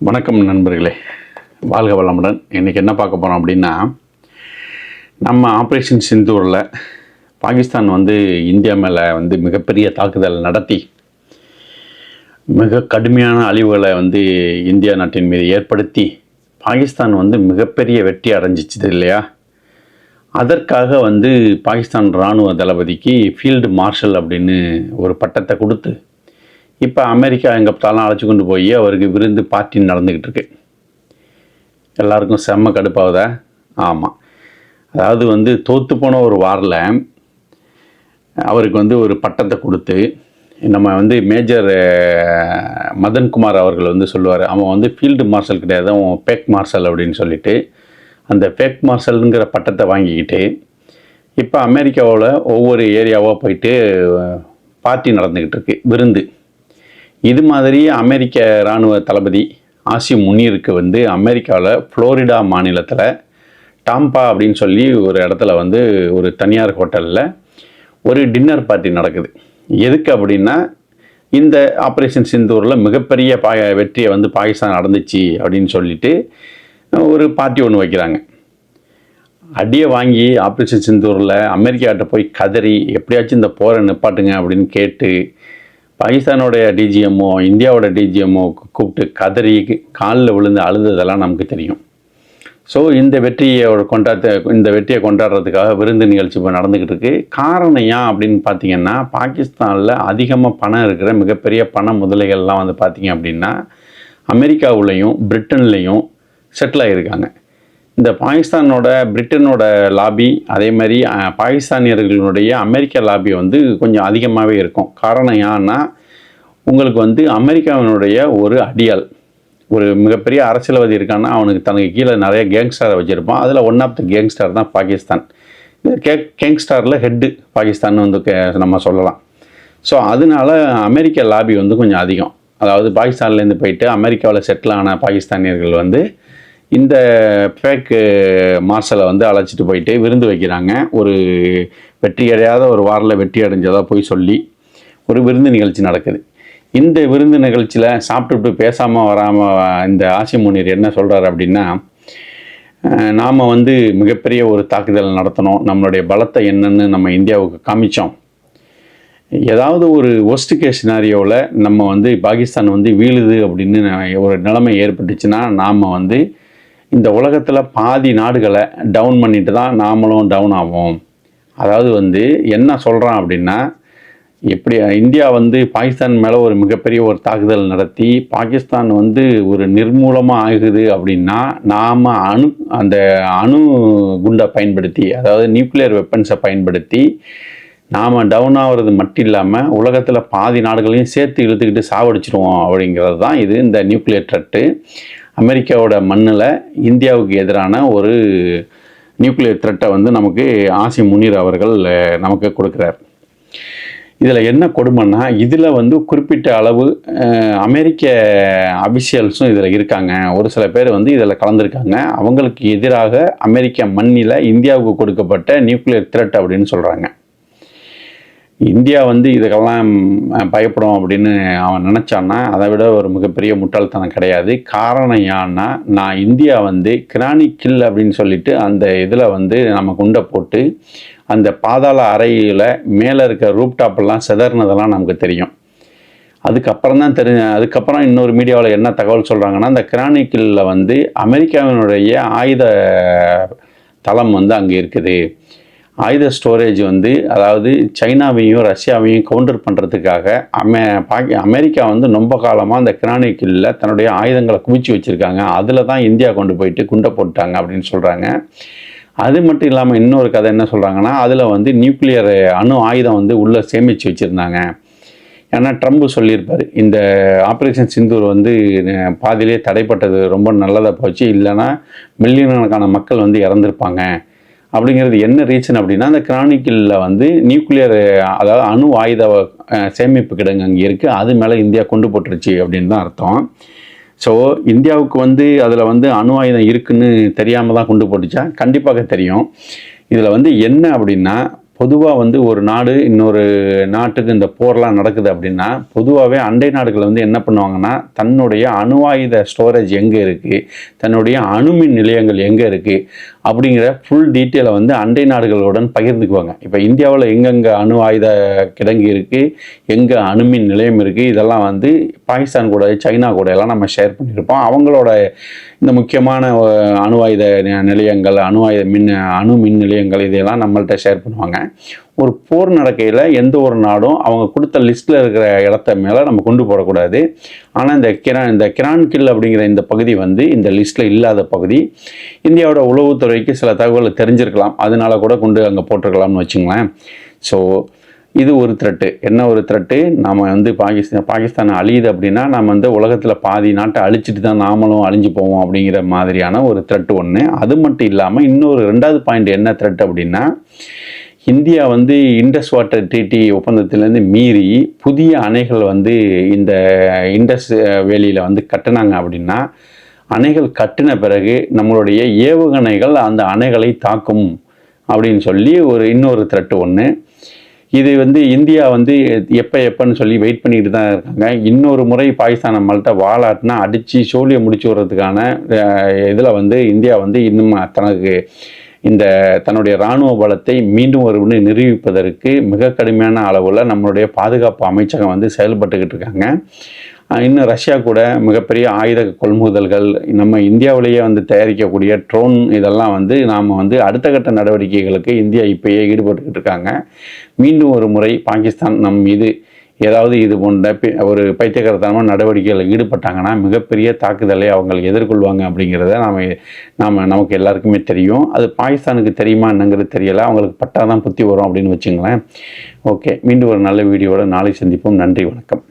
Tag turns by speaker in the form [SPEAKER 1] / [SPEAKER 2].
[SPEAKER 1] வணக்கம் நண்பர்களே. வாழ்க வளமுடன். இன்றைக்கி என்ன பார்க்க போகிறோம் அப்படின்னா நம்ம ஆப்ரேஷன் சிந்தூரில் பாகிஸ்தான் வந்து இந்தியா மேலே வந்து மிகப்பெரிய தாக்குதல் நடத்தி மிக கடுமையான அழிவுகளை வந்து இந்தியா நாட்டின் மீது ஏற்படுத்தி பாகிஸ்தான் வந்து மிகப்பெரிய வெற்றி அடைஞ்சிச்சுது இல்லையா? அதற்காக வந்து பாகிஸ்தான் இராணுவ தளபதிக்கு ஃபீல்டு மார்ஷல் அப்படின்னு ஒரு பட்டத்தை கொடுத்து இப்போ அமெரிக்கா எங்கே பார்த்தாலும் அழைச்சி கொண்டு போய் அவருக்கு விருந்து பார்ட்டி நடந்துக்கிட்டு இருக்கு. எல்லாருக்கும் செம்ம கடுப்பாகுதா? ஆமாம் அதாவது வந்து தோற்று போன ஒரு வாரில் அவருக்கு வந்து ஒரு பட்டத்தை கொடுத்து நம்ம வந்து மேஜர் மதன்குமார் அவர்கள் வந்து சொல்லுவார் அவன் வந்து ஃபீல்டு மார்ஷல் கிடையாது அவன் பேக் மார்ஷல் அப்படின்னு சொல்லிட்டு அந்த பேக் மார்ஷலுங்கிற பட்டத்தை வாங்கிக்கிட்டு இப்போ அமெரிக்காவில் ஒவ்வொரு ஏரியாவாக போயிட்டு பார்ட்டி நடந்துக்கிட்டு இருக்கு விருந்து. இது மாதிரி அமெரிக்க இராணுவ தளபதி ஆசி முனீருக்கு வந்து அமெரிக்காவில் ஃப்ளோரிடா மாநிலத்தில் டாம்பா அப்படின்னு சொல்லி ஒரு இடத்துல வந்து ஒரு தனியார் ஹோட்டலில் ஒரு டின்னர் பார்ட்டி நடக்குது. எதுக்கு அப்படின்னா இந்த ஆப்ரேஷன் சிந்தூரில் மிகப்பெரிய பா வெற்றியை வந்து பாகிஸ்தான் நடந்துச்சு அப்படின்னு சொல்லிட்டு ஒரு பார்ட்டி ஒன்று வைக்கிறாங்க. அடியை வாங்கி ஆப்ரேஷன் சிந்தூரில் அமெரிக்காட்ட போய் கதறி எப்படியாச்சும் இந்த போரை நிப்பாட்டுங்க அப்படின்னு கேட்டு பாகிஸ்தானோடைய டிஜிஎம்ஓ இந்தியாவோட டிஜிஎம்ஓ கூப்பிட்டு கதறி காலில் விழுந்து அழுததெல்லாம் நமக்கு தெரியும். ஸோ இந்த வெற்றியை கொண்டாட்ட இந்த வெற்றியை கொண்டாடுறதுக்காக விருந்து நிகழ்ச்சி இப்போ நடந்துக்கிட்டு இருக்கு. காரணம் ஏன் அப்படின்னு பார்த்தீங்கன்னா பாகிஸ்தானில் அதிகமாக பணம் இருக்கிற மிகப்பெரிய பண முதலைகள்லாம் வந்து பார்த்தீங்க அப்படின்னா அமெரிக்காவுலேயும் பிரிட்டன்லேயும் செட்டில் ஆகியிருக்காங்க இந்த பாகிஸ்தானோட பிரிட்டனோட லாபி அதே மாதிரி பாகிஸ்தானியர்களுடைய அமெரிக்க லாபி வந்து கொஞ்சம் அதிகமாகவே இருக்கும். காரணம் ஏன்னா உங்களுக்கு வந்து அமெரிக்காவினுடைய ஒரு அடியால் ஒரு மிகப்பெரிய அரசியல்வாதி இருக்கான்னா அவனுக்கு தனக்கு கீழே நிறைய கேங்ஸ்டரை வச்சுருப்பான். அதில் ஒன் ஆஃப் த கேங்ஸ்டர் தான் பாகிஸ்தான். இந்த கே கேங்ஸ்டாரில் ஹெட்டு பாகிஸ்தான் வந்து கே- நம்ம சொல்லலாம். ஸோ அதனால அமெரிக்க லாபி வந்து கொஞ்சம் அதிகம். அதாவது பாகிஸ்தான்லேருந்து போயிட்டு அமெரிக்காவில் செட்டில் ஆன பாகிஸ்தானியர்கள் வந்து இந்த பேக்கு uh, மார்ஷலை வந்து அழைச்சிட்டு போயிட்டு விருந்து வைக்கிறாங்க. ஒரு வெற்றி அடையாத ஒரு வாரில் வெற்றி அடைஞ்சதாக போய் சொல்லி ஒரு விருந்து நிகழ்ச்சி நடக்குது. இந்த விருந்து நிகழ்ச்சியில் சாப்பிட்டுட்டு பேசாமல் வராமல் இந்த ஆசி முனிர் என்ன சொல்கிறார் அப்படின்னா நாம் வந்து மிகப்பெரிய ஒரு தாக்குதல் நடத்தணும். நம்மளுடைய பலத்தை என்னன்னு நம்ம இந்தியாவுக்கு காமிச்சோம். ஏதாவது ஒரு ஒஸ்ட் கேஸ் சினாரியோவில் நம்ம வந்து பாகிஸ்தான் வந்து வீழுது அப்படின்னு ஒரு நிலைமை ஏற்பட்டுச்சுன்னா நாம் வந்து இந்த உலகத்தில் பாதி நாடுகளை டவுன் பண்ணிட்டு தான் நாமளும் டவுன் ஆவோம். அதாவது வந்து என்ன சொல்கிறான் அப்படின்னா எப்படி இந்தியா வந்து பாகிஸ்தான் மேலே ஒரு மிகப்பெரிய ஒரு தாக்குதல் நடத்தி பாகிஸ்தான் வந்து ஒரு நிர்மூலமாக ஆகுது அப்படின்னா நாம் அணு அந்த அணு குண்டை பயன்படுத்தி அதாவது நியூக்ளியர் வெப்பன்ஸை பயன்படுத்தி நாம் டவுன் ஆகிறது மட்டும் இல்லாமல் உலகத்தில் பாதி நாடுகளையும் சேர்த்து இழுத்துக்கிட்டு சாவடிச்சிருவோம் அப்படிங்கிறது தான் இது இந்த நியூக்ளியர் ட்ரட்டு அமெரிக்காவோட மண்ணில் இந்தியாவுக்கு எதிரான ஒரு நியூக்ளியர் த்ரெட்டை வந்து நமக்கு ஆசி முனீர் அவர்கள் நமக்கு கொடுக்குறார். இதில் என்ன கொடுமைன்னா இதில் வந்து குறிப்பிட்ட அளவு அமெரிக்க அபிஷியல்ஸும் இதில் இருக்காங்க. ஒரு சில பேர் வந்து இதில் கலந்துருக்காங்க. அவங்களுக்கு எதிராக அமெரிக்க மண்ணில் இந்தியாவுக்கு கொடுக்கப்பட்ட நியூக்ளியர் த்ரெட் அப்படின்னு சொல்கிறாங்க இந்தியா வந்து இதுக்கெல்லாம் பயப்படும் அப்படின்னு அவன் நினச்சான்னா அதை விட ஒரு மிகப்பெரிய முட்டாள்தனம் கிடையாது. காரணம் ஏன்னா நான் இந்தியா வந்து கிரானிக்கில் அப்படின்னு சொல்லிட்டு அந்த இதில் வந்து நம்ம குண்டை போட்டு அந்த பாதாள அறையில் மேலே இருக்க ரூப் டாப்பெல்லாம் செதறினதெல்லாம் நமக்கு தெரியும். அதுக்கப்புறம் தான் தெரி அதுக்கப்புறம் இன்னொரு மீடியாவில் என்ன தகவல் சொல்கிறாங்கன்னா அந்த கிரானிக்கில் வந்து அமெரிக்காவினுடைய ஆயுத தளம் வந்து அங்கே இருக்குது. ஆயுத ஸ்டோரேஜ் வந்து அதாவது சைனாவையும் ரஷ்யாவையும் கவுண்டர் பண்ணுறதுக்காக அமெ பாக்கி அமெரிக்கா வந்து ரொம்ப காலமாக அந்த கிரானிக்கில் தன்னுடைய ஆயுதங்களை குவிச்சு வச்சுருக்காங்க. அதில் தான் இந்தியா கொண்டு போயிட்டு குண்டை போட்டாங்க அப்படின்னு சொல்கிறாங்க அது மட்டும் இல்லாமல் இன்னொரு கதை என்ன சொல்கிறாங்கன்னா அதில் வந்து நியூக்ளியர் அணு ஆயுதம் வந்து உள்ளே சேமித்து வச்சுருந்தாங்க. ஏன்னா ட்ரம்ப் சொல்லியிருப்பார் இந்த ஆப்ரேஷன் சிந்தூர் வந்து பாதியிலே தடைப்பட்டது ரொம்ப நல்லதாக போச்சு இல்லைன்னா மில்லியன் கணக்கான மக்கள் வந்து இறந்துருப்பாங்க. அப்படிங்கிறது என்ன ரீசன் அப்படின்னா அந்த கிரானிக்கிளில் வந்து நியூக்ளியர் அதாவது அணு ஆயுத சேமிப்பு கிடங்கு அங்கே இருக்குது அது மேலே இந்தியா கொண்டு போட்டுருச்சு அப்படின்னு தான் அர்த்தம். ஸோ இந்தியாவுக்கு வந்து அதில் வந்து அணு ஆயுதம் இருக்குன்னு தெரியாமல் தான் கொண்டு போட்டுச்சா? கண்டிப்பாக தெரியும். இதில் வந்து என்ன அப்படின்னா பொதுவாக வந்து ஒரு நாடு இன்னொரு நாட்டுக்கு இந்த போர்லாம் நடக்குது அப்படின்னா பொதுவாகவே அண்டை நாடுகள் வந்து என்ன பண்ணுவாங்கன்னா தன்னுடைய அணு ஆயுத ஸ்டோரேஜ் எங்கே இருக்குது தன்னுடைய அணுமின் நிலையங்கள் எங்கே இருக்குது அப்படிங்கிற ஃபுல் டீட்டெயிலை வந்து அண்டை நாடுகளுடன் பகிர்ந்துக்குவாங்க. இப்போ இந்தியாவில் எங்கெங்கே அணு ஆயுத கிடங்கு இருக்குது எங்கே அணுமின் நிலையம் இருக்குது இதெல்லாம் வந்து பாகிஸ்தான் கூட சைனா கூட எல்லாம் நம்ம ஷேர் பண்ணியிருப்போம். அவங்களோட இந்த முக்கியமான அணுவாயுத அணு ஆயுத நிலையங்கள் அணு ஆயுத மின் அணு மின் நிலையங்கள் இதையெல்லாம் நம்மள்கிட்ட ஷேர் பண்ணுவாங்க. ஒரு போர் நடக்கையில் எந்த ஒரு நாடும் அவங்க கொடுத்த லிஸ்ட்டில் இருக்கிற இடத்த மேலே நம்ம கொண்டு போடக்கூடாது ஆனால் இந்த கிரா இந்த கிரான்கில் அப்படிங்கிற இந்த பகுதி வந்து இந்த லிஸ்ட்டில் இல்லாத பகுதி. இந்தியாவோட உளவுத்துறைக்கு சில தகவல் தெரிஞ்சிருக்கலாம். அதனால கூட கொண்டு அங்கே போட்டிருக்கலாம்னு வச்சுங்களேன். ஸோ இது ஒரு த்ரெட்டு என்ன ஒரு த்ரெட்டு நாம் வந்து பாகிஸ்தான் பாகிஸ்தான் அழியுது அப்படின்னா நம்ம வந்து உலகத்தில் பாதி நாட்டை அழிச்சிட்டு தான் நாமளும் அழிஞ்சு போவோம் அப்படிங்கிற மாதிரியான ஒரு த்ரெட்டு ஒன்று அது மட்டும் இல்லாமல் இன்னொரு ரெண்டாவது பாயிண்ட் என்ன த்ரெட் அப்படின்னா இந்தியா வந்து இண்டஸ் வாட்டர் டிடி ஒப்பந்தத்திலேருந்து மீறி புதிய அணைகள் வந்து இந்த இண்டஸ் வேலியில் வந்து கட்டினாங்க அப்படின்னா அணைகள் கட்டின பிறகு நம்மளுடைய ஏவுகணைகள் அந்த அணைகளை தாக்கும் அப்படின்னு சொல்லி ஒரு இன்னொரு த்ரெட்டு ஒன்று இது வந்து இந்தியா வந்து எப்போ எப்போன்னு சொல்லி வெயிட் பண்ணிட்டு தான் இருக்காங்க. இன்னொரு முறை பாகிஸ்தான் நம்மள்கிட்ட வாலாட்டினா அடித்து சோழியை முடிச்சு விடுறதுக்கான இதில் வந்து இந்தியா வந்து இன்னும் தனக்கு இந்த தன்னுடைய இராணுவ பலத்தை மீண்டும் ஒரு நிரூபிப்பதற்கு மிக கடுமையான அளவில் நம்மளுடைய பாதுகாப்பு அமைச்சகம் வந்து செயல்பட்டுக்கிட்டு இருக்காங்க. இன்னும் ரஷ்யா கூட மிகப்பெரிய ஆயுத கொள்முதல்கள் நம்ம இந்தியாவிலேயே வந்து தயாரிக்கக்கூடிய ட்ரோன் இதெல்லாம் வந்து நாம் வந்து அடுத்த கட்ட நடவடிக்கைகளுக்கு இந்தியா இப்பயே ஈடுபட்டுக்கிட்டு இருக்காங்க. மீண்டும் ஒரு முறை பாகிஸ்தான் நம் மீது ஏதாவது இது போன்ற ஒரு பைத்தியகரத்தனமான நடவடிக்கைகளில் ஈடுபட்டாங்கன்னா மிகப்பெரிய தாக்குதலை அவங்க எதிர்கொள்வாங்க அப்படிங்கிறத நாம் நாம் நமக்கு எல்லாருக்குமே தெரியும். அது பாகிஸ்தானுக்கு தெரியுமா என்னங்கிறது தெரியல. அவங்களுக்கு பட்டாதான் புத்தி வரும் அப்படின்னு வச்சுங்களேன். ஓகே மீண்டும் ஒரு நல்ல வீடியோவோட நாளை சந்திப்போம். நன்றி வணக்கம்.